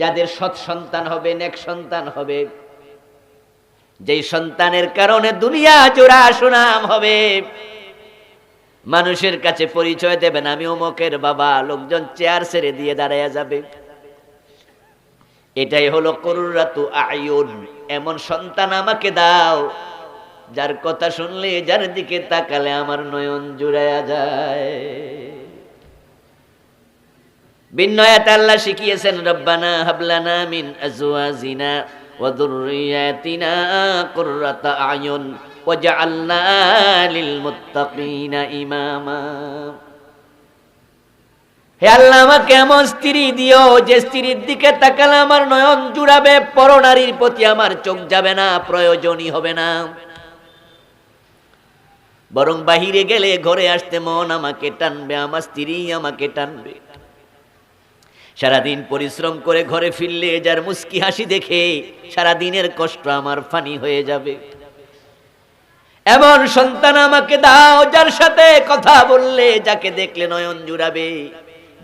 যাদের সৎ সন্তান হবে, নেক সন্তান হবে। যেই সন্তানের কারণে দুনিয়া জোড়া সুনাম হবে। মানুষের কাছে পরিচয় দেবেন, আমি অমকের বাবা, লোকজন চেয়ার ছেড়ে দিয়ে দাঁড়াইয়া যাবে। এটাই হলো করুরাতু আয়ুন। এমন সন্তান আমাকে দাও, যার কথা শুনলে, যার দিকে তাকালে আমার নয়ন জুড়াইয়া যায়। বিনয়াত আল্লাহ শিখিয়েছেন, রব্বানা হাবলানা মিন আজওয়াজিনা ওয়া যুররিয়াতিনা কুররাতা আয়ুন ওয়াজআলনা লিল মুত্তাকিনা ইমামা। হে আল্লাহ, আমাকে এমন স্ত্রী দিও যে স্ত্রীর দিকে তাকালে আমার নয়ন জুড়াবে, পরনারীর প্রতি আমার চোখ যাবে না, প্রয়োজনই হবে না। বরং বাহিরে গেলে ঘরে আসতে মন আমাকে টানবে, আমার স্ত্রী আমাকে টানবে। সারাদিন পরিশ্রম করে ঘরে ফিরলে যার মুস্কি হাসি দেখে সারাদিনের কষ্ট আমার ফানি হয়ে যাবে। এমন সন্তান আমাকে দাও যার সাথে কথা বললে, যাকে দেখলে নয়ন জুড়াবে,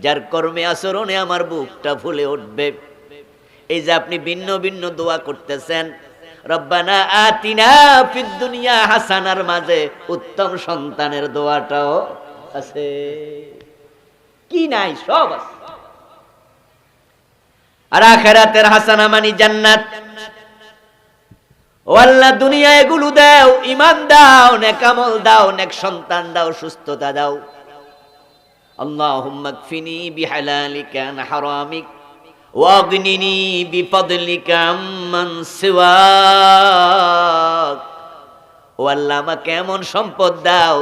যার কর্মে আচরণে আমার বুকটা ফুলে উঠবে। এই যে আপনি ভিন্ন ভিন্ন দোয়া করতেছেন, রব্বানা আতিনা ফিদ দুনিয়া হাসানার মাঝে উত্তম সন্তানের দোয়াটাও আছে। কি নাই, সব আছে। আর আখেরাতের হাসানা মানি জান্নাত ও আল্লাহ দুনিয়া এগুলো দাও ইমান দাও নেক আমল দাও নেক সন্তান দাও সুস্থতা দাও اللهم اكفني بحلالك عن حرامك واغنني بفضلك عمن سواك ও আল্লাহ আমাকে এমন সম্পদ দাও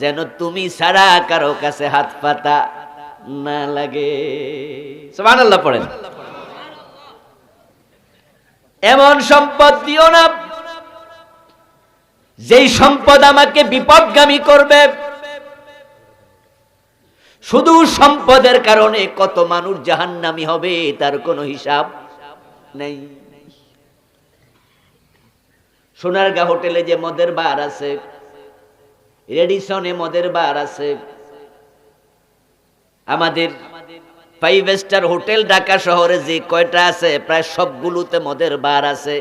যেন তুমি ছাড়া কারো কাছে হাত পাতা না লাগে সুবহানাল্লাহ পড়েন এমন সম্পদ দিও না। যেই সম্পদ আমাকে বিপদগামী করবে, শুধু সম্পদের কারণে কত মানুষ জাহান্নামি হবে, তার কোনো হিসাব নেই। সোনারগা হোটেলে যে মদের বার আছে, রেডিসনে মদের বার আছে, আমাদের ফাইভ স্টার হোটেল ঢাকা শহরে যে কয়টা আছে, প্রায় সবগুলোতে মদের বার আছে।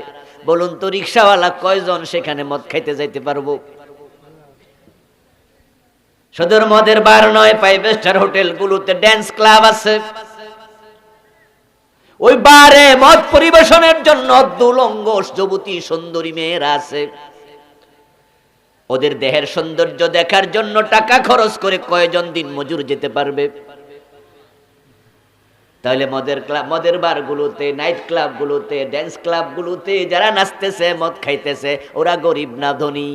বলুন তো, রিক্সাওয়ালা কয়জন সেখানে মদ খাইতে যাইতে পারব? সদর মদের বার নয় ফাইভ স্টার হোটেল গুলোতে ড্যান্স ক্লাব আছে। ওই বারে মদ পরিবেশনের জন্য দুলঙ্গ যুবতী সুন্দরী মেয়েরা আছে। ওদের দেহের সৌন্দর্য দেখার জন্য টাকা খরচ করে কয়জন দিন মজুর যেতে পারবে? তাহলে মদের ক্লাব, মদের বার গুলোতে নাইট ক্লাব গুলোতে ড্যান্স ক্লাব গুলোতে যারা নাচতেছে, মদ খাইতেছে, ওরা গরিব না ধনী?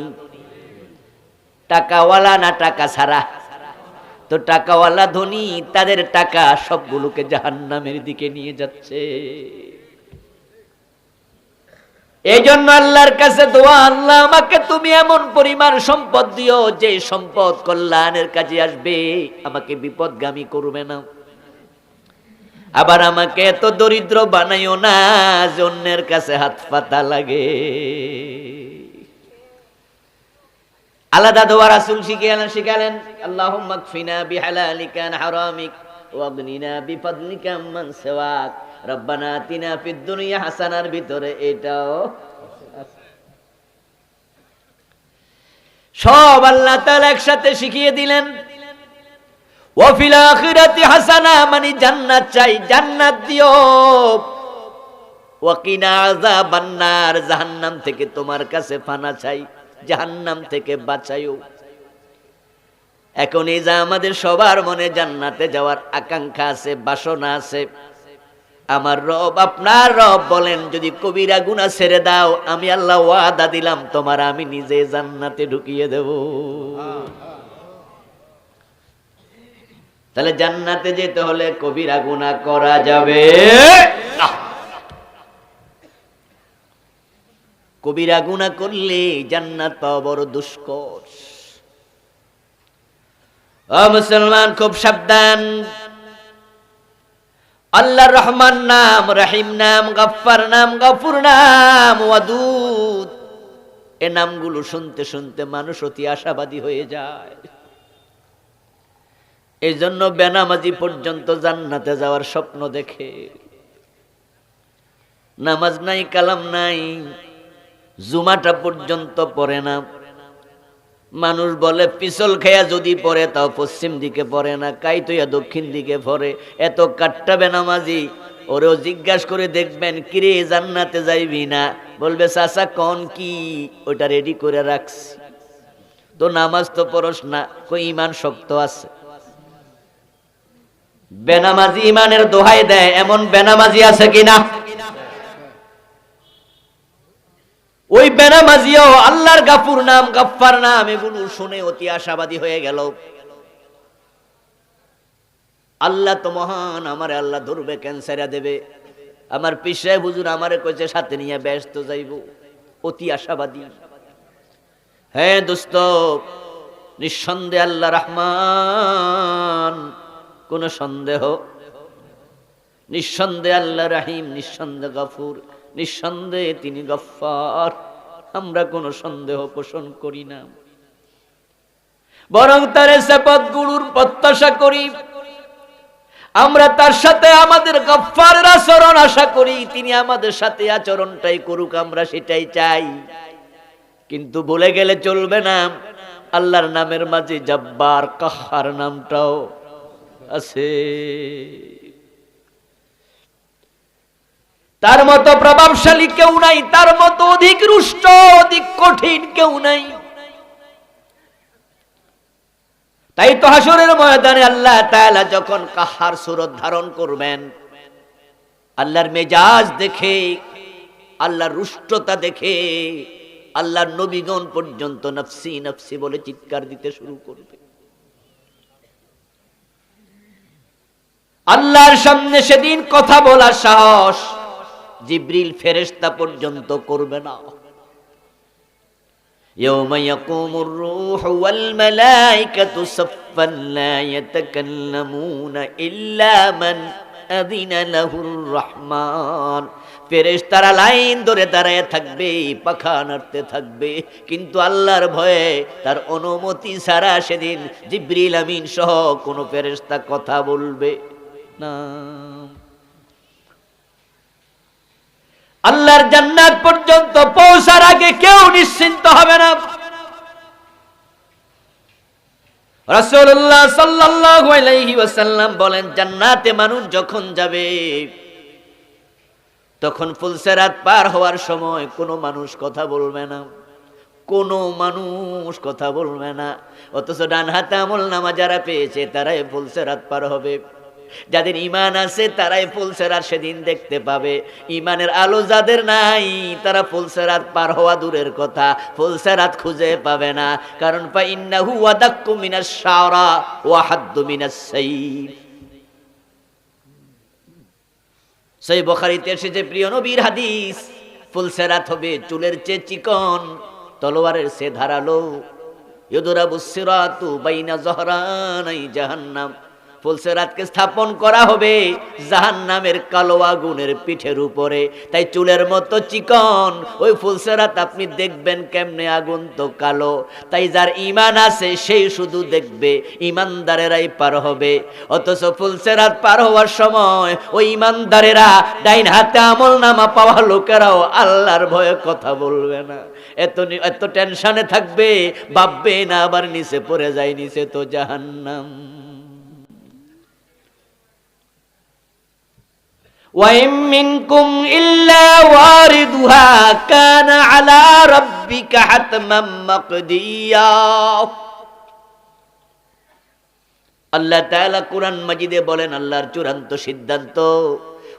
টাকাওয়ালা না টাকা ছাড়া? তো টাকাওয়ালা ধনী, তাদের টাকা সবগুলোকে জাহান্নামের দিকে নিয়ে যাচ্ছে। এই জন্য আল্লাহর কাছে দোয়া, আল্লাহ আমাকে তুমি এমন পরিমাণ সম্পদ দিও, যে সম্পদ কল্যাণের কাজে আসবে, আমাকে বিপদগামী করবে না। আবার আমাকে এত দরিদ্র বানাইও না অন্যের কাছে হাত পাতা লাগে। আলাদা দোয়া রাসূল শিখালেন শিখালেন আন হারামিক ওয়াগনিনা সিওয়াক। রব্বানা দুনিয়া হাসানার ভিতরে এটাও সব আল্লাহ তাআলা একসাথে শিখিয়ে দিলেন। আখিরাতি হাসানা মানে জান্নাত চাই, জান্নাত দিও। ওয়াকিনা আযাবান নার জাহান্নাম থেকে তোমার কাছে চাই, জাহান্নাম থেকে এখন এই যা আমাদের সবার মনে জান্নাতে যাওয়ার আকাঙ্ক্ষা আছে, বাসনা আছে, আমার রব, আপনার রব বলেন, যদি কবিরা গুনা ছেড়ে দাও, আমি আল্লাহ ওয়াদা দিলাম, তোমার আমি নিজে জান্নাতে ঢুকিয়ে দেব। তাহলে জান্নাতে যেতে হলে কবিরা গুনা করা যাবে। কবিরা গুণা করলে জান্নাত পাওয়া বড় দুষ্কর। ও মুসলমান, খুব সাবধান। আল্লাহ রহমান নাম, রহিম নাম গফার নাম, গফুর নাম, ওয়াদুদ। এ নামগুলো শুনতে শুনতে মানুষ অতি আশাবাদী হয়ে যায়। এই জন্য বেনামাজি পর্যন্ত জান্নাতে যাওয়ার স্বপ্ন দেখে। নামাজ নাই, কালাম নাই, জুমাটা পর্যন্ত পড়ে না। মানুষ বলে, পিছল খেয়া যদি পড়ে, তাও পশ্চিম দিকে পড়ে না, কাইতইয়া দক্ষিণ দিকে পড়ে। এত কাট্টাবে বেনামাজি, ওরেও জিজ্ঞাসা করে দেখবেন, কিরে, জান্নাতে যাইবি না? বলবে, চাচা, কন কি? ওটা রেডি করে রাখছি। তো নামাজ তো পড়স না, কই ইমান শক্ত আছে। বেনামাজি ইমানের দোহাই দেয়, এমন বেনামাজি আছে কিনা? ওই বেনামাজিও আল্লাহর গাফুর নাম, গাফফার নাম, এগুলো শুনে অতি আশাবাদী হয়ে গেল। আল্লাহ তো মহান, আমার আল্লাহ ধরবে, ক্যান্সারে দেবে। আমার পিসায় হুজুর আমারে কইছে, সাথে নিয়ে ব্যস্ত যাইব। অতি আশাবাদী। হ্যাঁ দোস্ত, নিঃসন্দেহ আল্লাহ রহমান। কোন সন্দেহ? নিঃসন্দেহ আল্লাহ রাহিম, নিঃসন্দেহ গফুর, নিঃসন্দেহে তিনি গফার আমরা কোনো সন্দেহ পোষণ করি না। বরং তার সেপদ গুরুর প্রত্যাশা করি। আমরা তার সাথে আমাদের গফারের আচরণ আশা করি, তিনি আমাদের সাথে আচরণটাই করুক, আমরা সেটাই চাই। কিন্তু বলে গেলে চলবে না। আল্লাহর নামের মাঝে জব্বার, কাহার নামটাও। আছে। তার মতো প্রভাবশালী কেউ নাই, তার মতো অধিক রুষ্ট, অধিক কঠিন কেউ নাই। তাই তো হাসরের ময়দানে আল্লাহ তাআলা যখন কাহার সুরত ধারণ করবেন, আল্লাহর মেজাজ দেখে, আল্লাহর রুষ্টতা দেখে, আল্লাহর নবীগণ পর্যন্ত নফসি নফসি বলে চিৎকার দিতে শুরু করবে। আল্লাহর সামনে সেদিন কথা বলার সাহস জিব্রিল ফেরেশতা পর্যন্ত করবে না يوم يقوم الروح والملائكة صفا لا يتكلمون إلا من أذن له الرحمن ফেরেশতারা লাইন ধরে দাঁড়ায় থাকবে পাখা নাড়তে থাকবে কিন্তু আল্লাহর ভয়ে তার অনুমতি ছাড়া সেদিন জিব্রিল আমিন সহ কোনো ফেরেশতা কথা বলবে আল্লাহর জান্নাত পর্যন্ত পৌঁছার আগে কেউ নিশ্চিন্ত হবে না। রাসূলুল্লাহ সাল্লাল্লাহু আলাইহি ওয়াসাল্লাম বলেন, জান্নাতে মানুষ যখন যাবে, তখন ফুলসেরাত পার হওয়ার সময় কোনো মানুষ কথা বলবে না। কোনো মানুষ কথা বলবে না। অথচ ডান হাতে আমল নামা যারা পেয়েছে, তারাই ফুলসেরাত পার হবে। যাদের ইমান আছে, তারাই ফুলসেরাত সেদিন দেখতে পাবে। ইমানের আলো যাদের নাই, তারা ফুলসেরাত পার হওয়া দূরের কথা ফুলসেরাত খুঁজে পাবে না। কারণ পা ওয়াদাক্কু মিনাস শাওরা মিনাস সাইফ। সেই বখারিতে এসেছে, প্রিয় নবীর হাদিস ফুলসেরাত হবে চুলের চেয়ে চিকন, তলোয়ারের সে ধারালো। ইউদুরা বুসিরাতু বাইনা জাহান্নাম। ফুলসেরাতকে স্থাপন করা হবে জাহান নামের কালো আগুনের পিঠের উপরে। তাই চুলের মতো চিকন, ওই ফুলসেরাত আপনি দেখবেন কেমনে আগুন তো কালো। তাই যার ইমান আছে সেই শুধু দেখবে ইমানদারেরাই পার হবে। অথচ ফুলসেরাত পার হওয়ার সময় ওই ইমানদারেরা ডাইন হাতে আমল নামা পাওয়া লোকেরাও আল্লাহর ভয়ে কথা বলবে না। এত এত টেনশনে থাকবে, ভাববে না, আবার নিচে পড়ে যায়, নিচে তো জাহান্নাম। ওয়াইম মিনকুম ইল্লা ওয়ারিদুহা কানা আলা রাব্বিকা হাতমাম মাকদিয়া। আল্লাহ তাআলা কোরআন মাজিদে বলেন, আল্লাহর চূড়ান্ত সিদ্ধান্ত,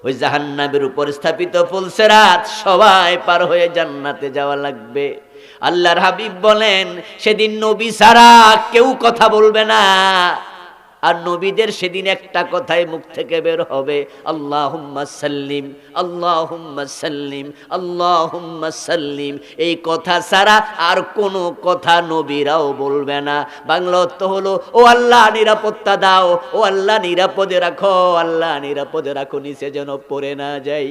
ওই জাহান্নাবের উপর স্থাপিত ফুলসেরাত সবাই পার হয়ে জান্নাতে যাওয়া লাগবে। আল্লাহর হাবিব বলেন, সেদিন নবী সারা কেউ কথা বলবে না। আর নবীদের সেদিন একটা কথাই মুখ থেকে বের হবে, আল্লাহুম্মা সাল্লিম আল্লাহুম্মা সাল্লিম আল্লাহুম্মা সাল্লিম। এই কথা ছাড়া আর কোনো কথা নবীরাও বলবে না। বাংলা অর্থ হলো, ও আল্লাহ, নিরাপত্তা দাও। ও আল্লাহ, নিরাপদে রাখো। আল্লাহ, নিরাপদে রাখো, নিচে যেন পড়ে না যাই।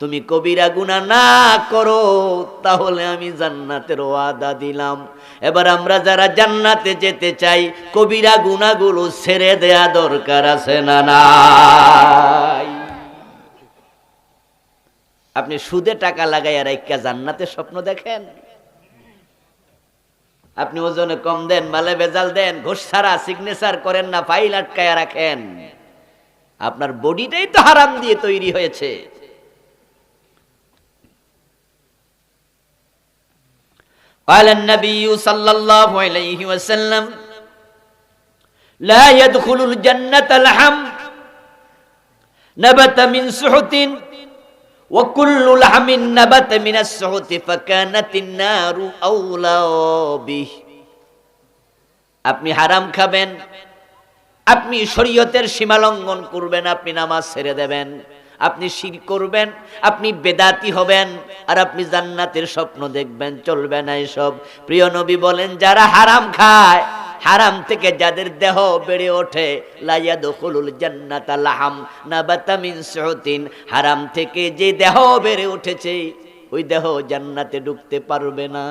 তুমি কবিরা গুনাহ না করো, তাহলে আমি জান্নাতের ওয়াদা দিলাম। এবার আমরা যারা জান্নাতে যেতে চাই, কবিরা গুনাহগুলো ছেড়ে দেয়া দরকার আছে না নাই? আপনি সুদে টাকা লাগাইয়া রাইকা জান্নাতে স্বপ্ন দেখেন? আপনি ওজনে কম দেন, মালে বেজাল দেন, ঘুষ ছাড়া সিগনেচার করেন না ফাইল আটকায়া রাখেন। আপনার বডিটাই তো হারাম দিয়ে তৈরি হয়েছে। قال النبي صلى الله عليه وسلم لا يدخل الجنة لحم نبت من سحت وكل لحم نبت من السحت فكانت النار أولى به আপনি হারাম খাবেন আপনি শরীয়তের সীমা লঙ্ঘন করবেন আপনি নামাজ ছেড়ে দেবেন আপনি শির করবেন, আপনি বেদাতি হবেন, আর আপনি জান্নাতের স্বপ্ন দেখবেন, চলবে না এসব। প্রিয় নবী বলেন, যারা হারাম খায়, হারাম থেকে যাদের দেহ বেড়ে ওঠে লাইয়াদখুলুল জান্নাতা লাহাম নাবাতা মিন সুতিন হারাম থেকে যে দেহ বেড়ে উঠেছে, ওই দেহ জান্নাতে ঢুকতে পারবে না।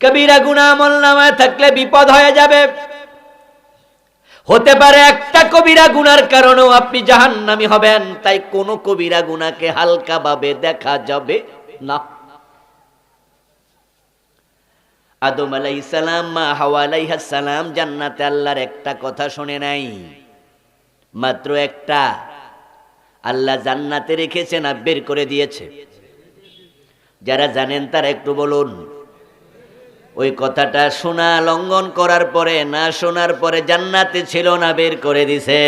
কবিরা গুনাহ আমল নামায় থাকলে বিপদ হয়ে যাবে। হতে পারে একটা কবিরা গুনার কারণেও আপনি জাহান্নামী হবেন, তাই কোন কবিরা গুনাকে হালকা ভাবে দেখা যাবে না। আদম আলাইসালাম মা হাওয়া আলাইহাসালাম জান্নাতে আল্লাহর একটা কথা শুনে নাই। মাত্র একটা। আল্লাহ জান্নাতে রেখেছে না বের করে দিয়েছে। যারা জানেন তারা একটু বলুন। ওই কথাটা শোনা লঙ্ঘন করার পরে, না শোনার পরে জান্নাতে ছিল না, বের করে দিছে।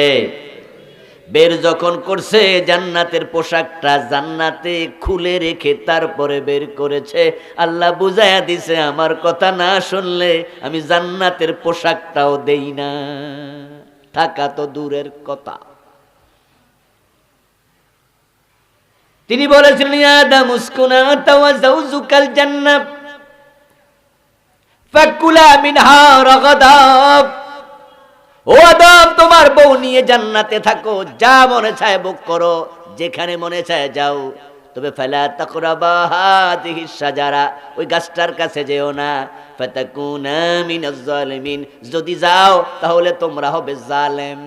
বের যখন করছে, জান্নাতের পোশাকটা জান্নাতে খুলে রেখে তারপরে বের করেছে। আল্লাহ বুঝাইয়া দিছে, আমার কথা না শুনলে আমি জান্নাতের পোশাকটাও দেই না। থাকা তো দূরের কথা। তিনি বলেছিলেন ইয়াদা মুসকুনা তাওয়া জাউজুকাল জান্নাত। তোমার বউ নিয়ে জান্নাতে থাকো, যা মনে চায় বুক করো, যেখানে মনে চায় যাও। তবে ফেলা তাকরাবা হাদিহি সাজারা ওই গাছটার কাছে যেও না। ফাতাকুনা মিনাজ যদি যাও, তাহলে তোমরা হবে জালেম।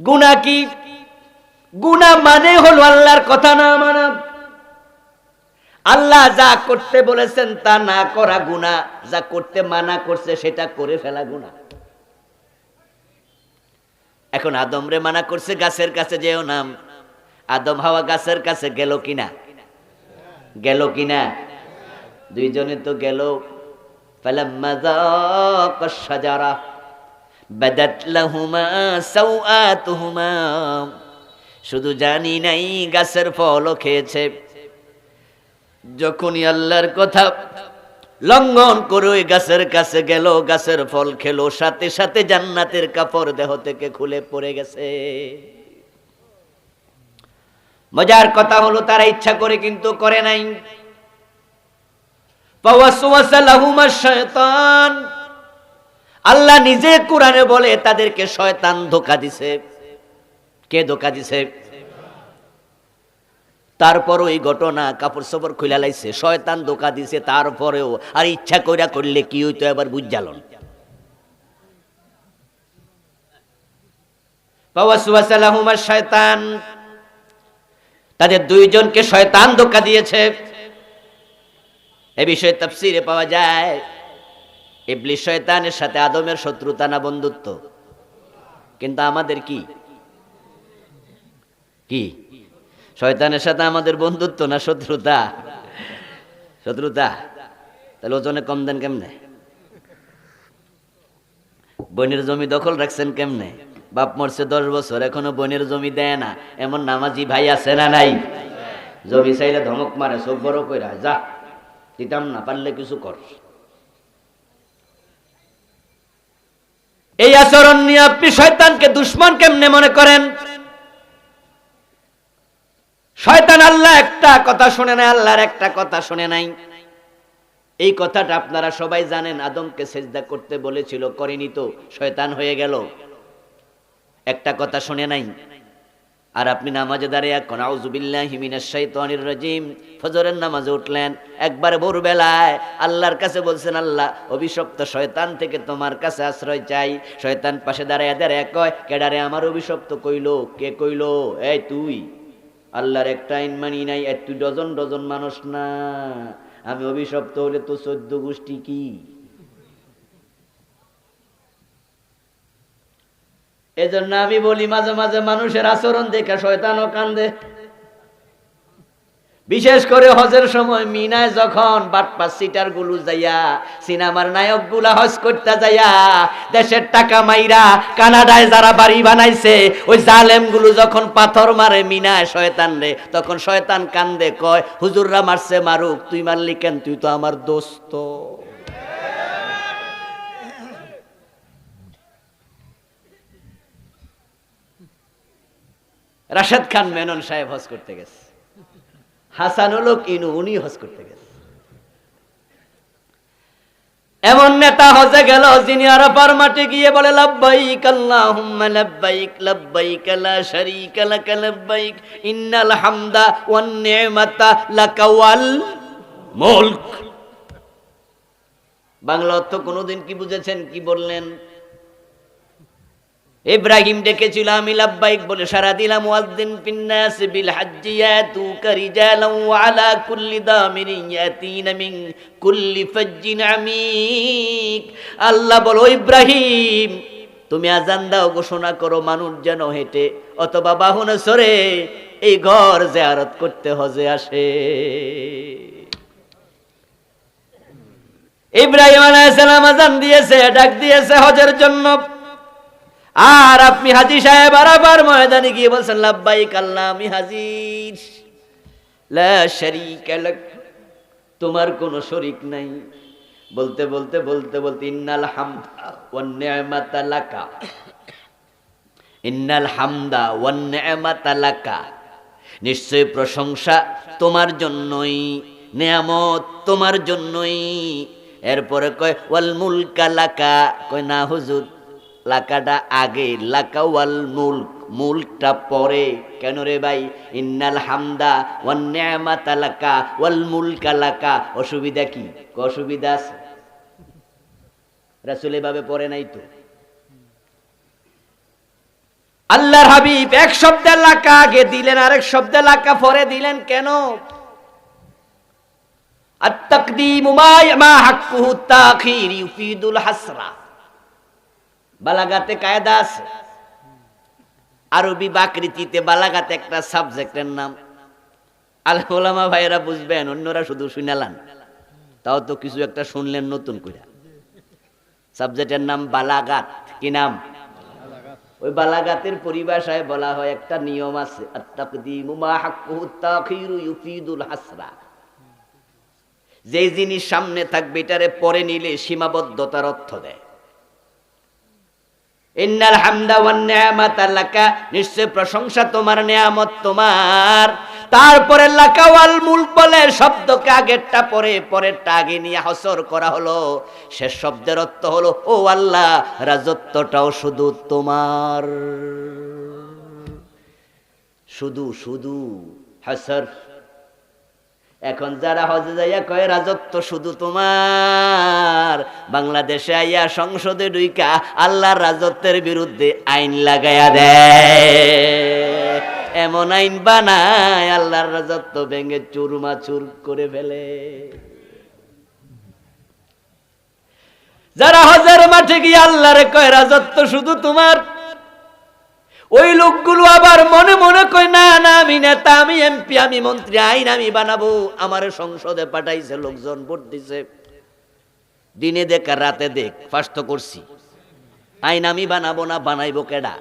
গুনাহ কি? গুনাহ মানে হলো আল্লাহর কথা না মানা। আল্লাহ যা করতে বলেছেন তা না করা গুণা যা করতে মানা করছে সেটা করে ফেলা গুণা এখন আদম রে মানা করছে গাছের কাছে যেও নাম আদম হাওয়া গাছের কাছে গেল কিনা? গেল কিনা? দুইজনে তো গেল। সাজারা শুধু জানি নাই গাছের ফলও খেয়েছে। যখনই আল্লাহর কথা লঙ্ঘন করে গাছের কাছে গেল, গাছের ফল খেলো, সাথে সাথে জান্নাতের কাপড় দেহ থেকে খুলে পড়ে গেছে। মজার কথা হলো তারা ইচ্ছা করে কিন্তু করে নাই। আল্লাহ নিজে কোরআনে বলে তাদেরকে শয়তান ধোকা দিছে। কে ধোকা দিছে? তারপরও এই ঘটনা কাপড় সপড় খুলে লাইছে, শয়তান ধোকা দিছে, তারপরেও আর ইচ্ছা কইরা করলে কি হইতো এবার বুঝালন শয়তান, তাদের দুইজনকে শয়তান ধোকা দিয়েছে। এ বিষয়ে তাফসিরে পাওয়া যায় ইবলিশ শয়তানের সাথে আদমের শত্রুতা না বন্ধুত্ব। কিন্তু আমাদের কি? কি? শয়তানের সাথে আমাদের বন্ধুত্ব না শত্রুতা? শত্রুতা? তাহলে ওজনে কম দেন কেমনে? বনের জমি দখল রাখছেন কেমনে? বাপ মরছে দশ বছর, এখনও বনের জমি দেয় না। এমন নামাজি ভাই আছে না নাই? জমি চাইলে ধমক মারে, সব বড় কইরা, যা, দিতাম না, পারলে কিছু কর। এই আচরণ নিয়ে আপনি শয়তানকে দুশ্মন কেমনে মনে করেন? শয়তান আল্লাহ একটা কথা শুনে নাই, আল্লাহর একটা কথা শুনে নাই। এই কথাটা আপনারা সবাই জানেন, আদমকে সেজদা করতে বলেছিল, করেনি তো, শয়তান হয়ে গেল। একটা কথা শুনে নাই। আর আপনি নামাজে দাঁড়িয়ে এখন আউজুবিল্লাহি মিনাশ শাইতানির রাজিম ফজরের নামাজে উঠলেন, একবার ভোরবেলায় আল্লাহর কাছে বলছেন, আল্লাহ, অভিশপ্ত শয়তান থেকে তোমার কাছে আশ্রয় চাই। শয়তান পাশে দাঁড়ায় দাঁড়ায় কয়, কেডারে আমার অভিশপ্ত কইলো? কে কইলো? এই তুই? আল্লাহর একটা আইন মানি নাই এত ডজন ডজন মানুষ না। আমি অভিশপ্ত হলে তো চোদ্দ গোষ্ঠী কি? এজন্য আমি বলি, মাঝে মাঝে মানুষের আচরণ দেখে শয়তানও কান্দে। বিশেষ করে হজের সময় মিনায় যখন বাটপা সিটারগুলো যাইয়া, সিনেমার নায়কগুলা হজ করতে যাইয়া, দেশের টাকা মাইরা কানাডায় যারা বাড়ি বানাইছে, ওই জালেমগুলো যখন পাথর মারে মিনায়, শয়তান রে, তখন শয়তান কান্দে, কয়, হুজুররা মারছে মারুক, তুই মারলি কেন? তুই তো আমার দোস্ত। রাশেদ খান মেনন সাহেব হজ করতে গেছে। হাসানুল হক ইনু উনি হজ করতে গেছে এমন নেতা হজে গেল যিনি আরাফার মাঠে গিয়ে বলে আল্লাহুম্মা লা শারীকা লাক ইন্নাল হামদা ওয়ান নি'মাতা লাকা ওয়াল মুলক। বাংলা অর্থ কোনোদিন কি বুঝেছেন, কি বললেন? ইব্রাহিম ডেকেছিল, আমি লাব্বাইক বলে সারা দিলাম বিল কুল্লি কুল্লি আমিক। আল্লাহ বলো ইব্রাহিম, তুমি আজান দাও, ঘোষণা করো, মানুষ যেন হেঁটে অথবা বাহনে সরে এই ঘর জিয়ারত করতে হজে আসে। ইব্রাহিম আলাইহিস সালাম আজান দিয়েছে, ডাক দিয়েছে হজের জন্য। আর আপনি হাজি সাহেব আরাবার ময়দানে গিয়ে বলছেন, লাব্বাইক আল্লাহ আমি হাজির। লা শারীকা তোমার কোনো শরীক নাই। বলতে বলতে বলতে বলতে, ইন্নাল হামদা ওয়ান ইন্নাল হামদা ওয়ান নিশ্চয় প্রশংসা তোমার জন্যই, নেয়ামত তোমার জন্যই। এরপরে কয়, ওয়াল মুলকা লাকা। কয়, না হুজুর লাকাটা আগে, লাকাওয়াল মুল্ক, মুল্কটা পরে। কেন রে ভাই? ইন্নাল হামদা ওয়ান্যামাতা লাকা, ওয়াল মুলকা লাকা। অসুবিধা কি? অসুবিধা আছে? রাসুল এভাবে পরে নাই তো? আল্লাহর হাবিব এক শব্দে লাকা আগে দিলেন, আরেক শব্দে লাকা পরে দিলেন, কেন? আত্তাকদিমু মা হাক্কুহু তাখির ইউফিদুল হাসরা। বালাগাতে কায়দা আছে। আরবি বাকৃতিতে বালাগাতে একটা সাবজেক্টের নাম। আলমা ভাইয়েরা বুঝবেন, অন্যরা শুধু শুনালান তাও তো কিছু একটা শুনলেন নতুন করে। সাবজেক্টের নাম বালাগাত কি নাম? ওই বালাগাতের পরিভাষায় বলা হয়, একটা নিয়ম আছে যে জিনিস সামনে থাকবে, এটারে পরে নিলে সীমাবদ্ধতার অর্থ দেয়। ইন্নাল হামদা ওয়ান নিয়ামাতা, লাকা। নিশ্চয় প্রশংসা তোমার, নিয়ামত তোমার। তারপরে লাকা ওয়াল মুলক বলে, শব্দকে আগেরটা পরে, পরেরটা আগে নিয়ে হসর করা হলো। শেষ শব্দের অর্থ হলো, ও আল্লাহ, রাজত্বটাও শুধু তোমার। শুধু শুধু হাসর। এখন যারা হজে যাইয়া কয়, রাজত্ব শুধু তোমার। বাংলাদেশে আইয়া সংসদে ঢুইকা আল্লাহর রাজত্বের বিরুদ্ধে আইন লাগাইয়া দেয়। এমন আইন বানায় আল্লাহর রাজত্ব ভেঙে চুরমা চুর করে ফেলে। যারা হজের মাঠে গিয়ে আল্লাহরে কয়, রাজত্ব শুধু তোমার। ওই লোকগুলো আবার মনে মনে কয়, না না, আমি নেতা, আমি এমপি, আমি মন্ত্রী, আইন আমি বানাবো। আমার সংসদে পাঠাইছে, লোকজন ভোট দিছে। দিনে দেখ, আর রাতে দেখ ফার্স্ট করছি। আইন আমি বানাবো না, বানাইবো কেডা?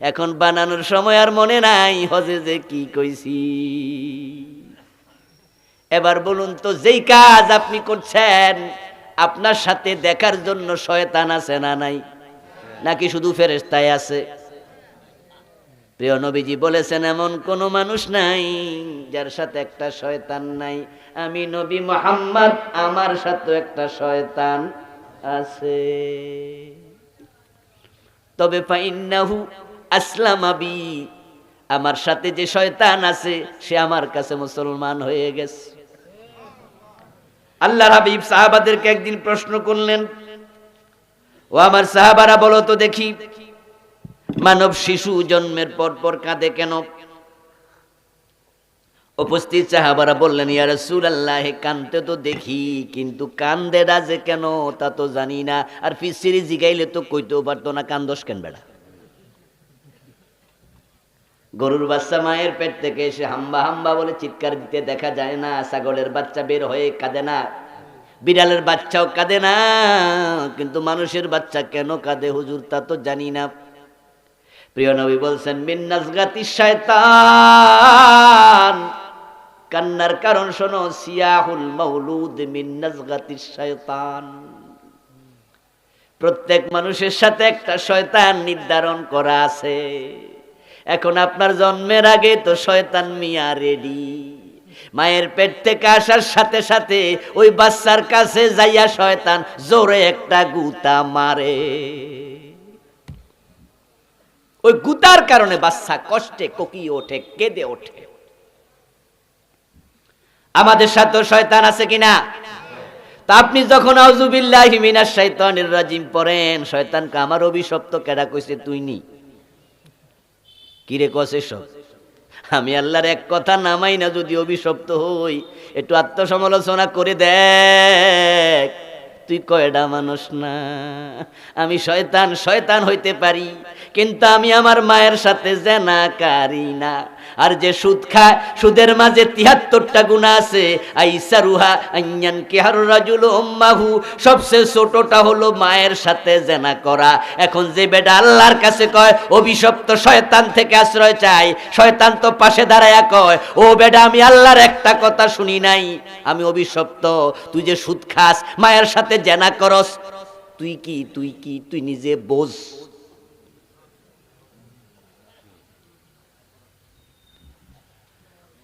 এখন বানানোর সময় আর মনে নাই, হজে যে কি কইছি। এবার বলুন তো, যেই কাজ আপনি করছেন, আপনার সাথে দেখার জন্য শয়তান আছে না নাই? নাকি শুধু ফেরেস্তায় আছে? প্রিয় নবীজি বলেছেন, এমন কোন মানুষ নাই যার সাথে একটা শয়তান নাই। আমি নবী মোহাম্মদ, আমার সাথে একটা শয়তান আছে। তবে ফাইন্নাহু আসলাম আবি আমার সাথে যে শয়তান আছে, সে আমার কাছে মুসলমান হয়ে গেছে। আল্লাহ হাবিব সাহাবাদেরকে একদিন প্রশ্ন করলেন, ও আমার সাহাবারা, বলো তো দেখি মানব শিশু জন্মের পর পর কাঁদে কেন? উপস্থিত সাহাবারা বললেন, ইয়া রাসূলুল্লাহ, কানতে তো দেখি, কিন্তু কান্দে রাজে কেন? তা তো জানি না। আর ফিসিরি জিগাইলে তো কইতেও পারতো না, কান্দস কেন বেড়া গরুর বাচ্চা মায়ের পেট থেকে এসে হাম্বা হাম্বা বলে চিৎকার দিতে দেখা যায় না, ছাগলের বাচ্চা বের হয়ে কাঁদে না। বিড়ালের বাচ্চাও কাঁদে না, কিন্তু মানুষের বাচ্চা কেন কাঁদে হুজুর, তা তো জানি না। প্রিয় নবী বলছেন মিন্নাসগাতি শয়তান। কান্নার কারণ শোনো, সিয়াহুল মাউলুদ মিন্নাসগাতি শয়তান। প্রত্যেক মানুষের সাথে একটা শয়তান নির্ধারণ করা আছে। এখন আপনার জন্মের আগে তো শয়তান মিয়া রেডি। মায়ের পেট থেকে আসার সাথে সাথে ওই বাচ্চার কাছে যাইয়া শয়তান জোরে একটা গুতা মারে। ওই গুতার কারণে বাচ্চা কষ্টে, কোকিয়ে ওঠে, কেঁদে ওঠে। আমাদের সাথে শয়তান আছে কিনা? তা আপনি যখন আউজুবিল্লাহি মিনাশ শাইতানির রাজিম পড়েন, শয়তানকে আমার অভিশপ্ত কেডা কইছে তুই নি? কিরে কসে সব আমি আল্লাহর এক কথা নামাই না যদি অভিশপ্ত হই, একটু আত্মসমালোচনা করে দেখ, তুই কয়ডা মানুষ না? আমি শয়তান শয়তান হইতে পারি। কিন্তু আমি আমার মায়ের সাথে জেনাকারি না। আর যে সুদ খায়, সুদের মাঝে তিয়াত্তরটা গুণা আছে। আইসা রুহা আইয়ান কেহার রাজুল উম্মাহু। সবচেয়ে ছোটটা হলো মায়ের সাথে জেনা করা। এখন যে বেটা আল্লাহর কাছে কয়, অভিশপ্ত শয়তান থেকে আশ্রয় চাই। শয়তান তো পাশে দাঁড়ায়া কয়, ও বেটা, আমি আল্লাহর একটা কথা শুনি নাই। আমি অভিশপ্ত। তুই যে সুদ খাস, মায়ের সাথে জেনা করস। তুই কি তুই কি, তুই নিজে বোঝ।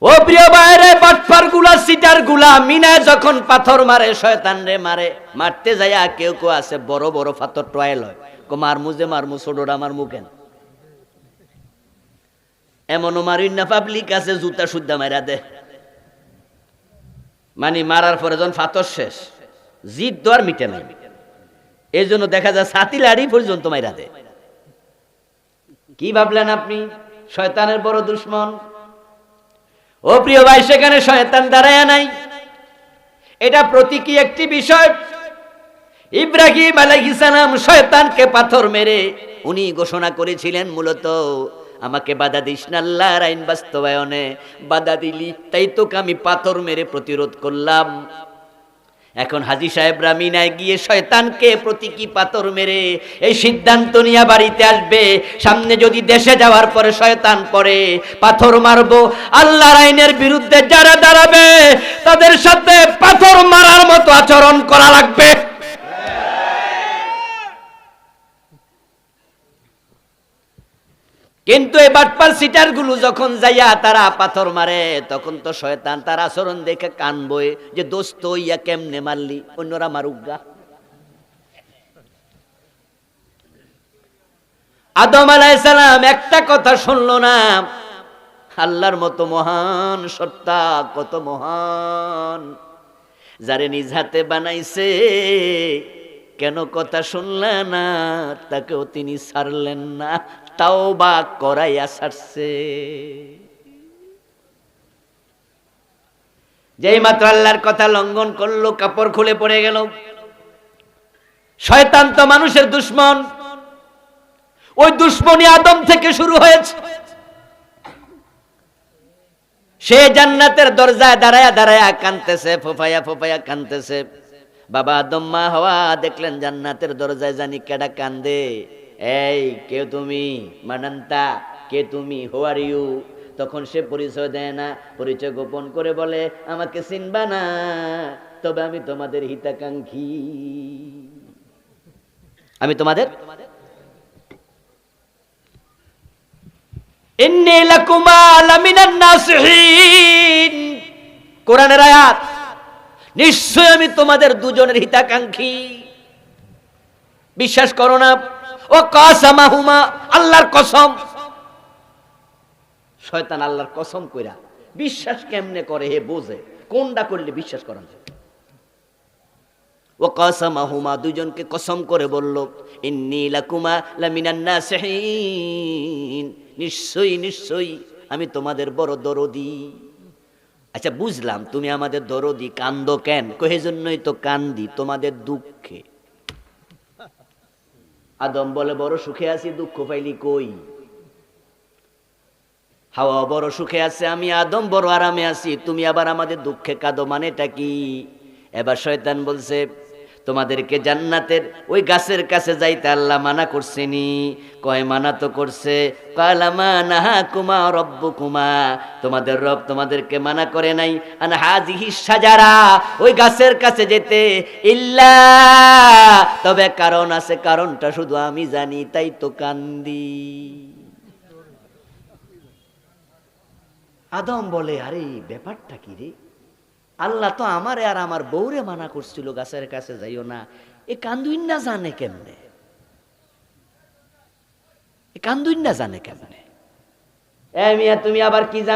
ও প্রিয় বাইরে বাটপারগুলা সিটারগুলা মিনায় যখন পাথর মারে, শয়তান রে মারে, মারতে যাইয়া কেউ কেউ আছে, বড় বড় পাথর টয়েল হয়। কো, মারমু যে মারমু, ছোটরা মারমু কেন? এমনও মারিন না, পাবলিক আছে, জুতা সুদ্ধা মারা দে। মানে মারার পরে যখন ফাতর শেষ। জিদ আর মিটে নাই। এই জন্য দেখা যায়, ছাতি লাড়ি পর্যন্ত মাইরা দে। কি ভাবলেন আপনি? শয়তানের বড় দুশ্মন। ও প্রিয় ভাই, সেখানে শয়তান দাঁড়ায় নাই। এটা প্রতীকী একটি বিষয়। ইব্রাহিম আলাইহিসালাম শয়তানকে পাথর মেরে উনি ঘোষণা করেছিলেন মূলত, আমাকে বাধা দিস না আল্লাহর আইন বাস্তবায়নে। বাধা দিলি, তাই তোকে আমি পাথর মেরে প্রতিরোধ করলাম। এখন হাজি সাহেব রামিনায় গিয়ে শয়তানকে প্রতীকী পাথর মেরে এই সিদ্ধান্ত নিয়ে বাড়িতে আসবে। সামনে যদি দেশে যাওয়ার পরে শয়তান পরে পাথর মারব, আল্লাহর আইনের বিরুদ্ধে যারা দাঁড়াবে, তাদের সাথে পাথর মারার মতো আচরণ করা লাগবে। কিন্তু এই বাটপার সিটারগুলো যখন যাইয়া তারা পাথর মারে, তখন তো শয়তান তার আচরণ দেখে কান বয়ে যে, দোস্ত, ইয়া কেমনে মারলি? অন্যরা মারুক গা। আদম আলাইসালাম একটা কথা শুনলো না। আল্লাহর মতো মহান সত্তা কত মহান, যারে নিজ হাতে বানাইছে। কেন কথা শুনলে না? তাকেও তিনি ছাড়লেন না। তাও বা করাইয়া ছাড়ছে। যেই মাত্র আল্লাহর কথা লঙ্ঘন করল, কাপড় খুলে পড়ে গেল। শয়তান তো মানুষের দুশ্মন। ওই দুশ্মনী আদম থেকে শুরু হয়েছে। সে জান্নাতের দরজায় দাঁড়ায়া দাঁড়ায়া কানতেছে ফোফায়া ফোফায়া কানতেছে বাবা আদম মা হওয়া, দেখলেন জান্নাতের দরজায় জানি কেডা কান্দে। এই, কে তুমি? মানান্তা, কে তুমি? হোয়ার ইউ তখন সে পরিচয় দেয় না। পরিচয় গোপন করে বলে, আমাকে চিনবা না, তবে আমি তোমাদের হিতাকাঙ্ক্ষী। আমি তোমাদের? কোরআনের আয়াত নিশ্চয় আমি তোমাদের দুজনের হিতাকাঙ্ক্ষী। বিশ্বাস করো না ও কাসামাহুমা, আল্লাহর কসম। শয়তান আল্লাহর কসম কইরা বিশ্বাস কেমনে করে হে বোঝে? কোনটা করলে বিশ্বাস করা যায়? ও কাসামাহুমা দুজনকে কসম করে বলল, ইন্নী লাকুমা লামিনান নাসিহিন। নিশ্চয়ই নিশ্চয়ই, আমি তোমাদের বড় দরদি। আচ্ছা বুঝলাম, তুমি আমাদের দরদি, কান্দ কেন? কহে জন্যই তো কান্দি, তোমাদের দুঃখে। আদম বলে, বড় সুখে আছি, দুঃখ পাইলি কই? হাওয়া, বড় সুখে আছে আমি, আদম বড় আরামে আছি, তুমি আবার আমাদের দুঃখে কাঁদো, মানেটা কি? এবার শয়তান বলছে তোমাদেরকে জান্নাতের ওই গাছের কাছে যাইতে আল্লাহ মানা করছেনি। কয়, মানা তো করছে। নাহা কুমা রব্ব কুমা তোমাদের রব তোমাদেরকে মানা করে নাই। আন হাজিহি সাজারা ওই গাছের কাছে যেতে ইল্লা। তবে কারণ আছে, কারণটা শুধু আমি জানি, তাই তো কান্দি। আদম বলে, আরে, ব্যাপারটা কি রে? আল্লাহ তো আমারে আর আমার বউরে মানা করছিল, গাছের কাছে যাইও না। এ কান্দুইন না জানে কেমনে? এ কান্দুইন না জানে কেমনে? এ মিয়া, তুমি আবার কি জান